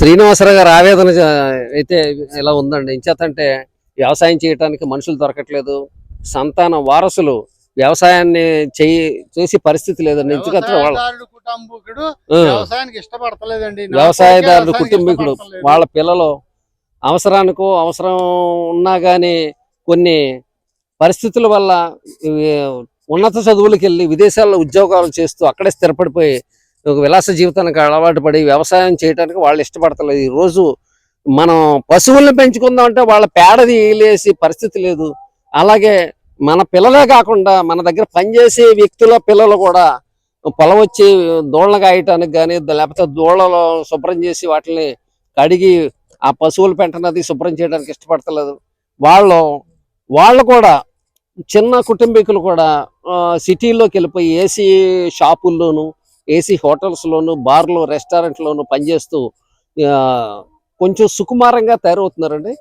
శ్రీనివాసరావు గారి ఆవేదన అయితే ఇలా ఉందండి. ఇంచేతంటే వ్యవసాయం చేయడానికి మనుషులు దొరకట్లేదు. సంతాన వారసులు వ్యవసాయాన్ని చేయి చేసే పరిస్థితి లేదండి ఎందుకంటే వాళ్ళ వ్యవసాయదారుడు కుటుంబకుడు. వాళ్ళ పిల్లలు అవసరానికో అవసరం ఉన్నా కానీ కొన్ని పరిస్థితుల వల్ల ఉన్నత చదువులకు వెళ్ళి విదేశాల్లో ఉద్యోగాలు చేస్తూ అక్కడే స్థిరపడిపోయి విలాస జీవితానికి అలవాటు పడి వ్యవసాయం చేయడానికి వాళ్ళు ఇష్టపడతలేదు. ఈ రోజు మనం పశువుల్ని పెంచుకుందాం అంటే వాళ్ళ పేడది వేసి పరిస్థితి లేదు. అలాగే మన పిల్లలే కాకుండా మన దగ్గర పనిచేసే వ్యక్తుల పిల్లలు కూడా పొలం వచ్చి దోళ్ళ కాయటానికి కానీ లేకపోతే దోళ్ళలో శుభ్రం చేసి వాటిని కడిగి ఆ పశువుల పెంటనది శుభ్రం చేయడానికి ఇష్టపడతలేదు. వాళ్ళు వాళ్ళు కూడా చిన్న కుటుంబీకులు కూడా ఆ, సిటీలోకి వెళ్ళిపోయి ఏసీ షాపుల్లోనూ ఏసీ హోటల్స్లోను బార్లు రెస్టారెంట్లోను పనిచేస్తూ కొంచెం సుకుమారంగా తయారవుతున్నారండి.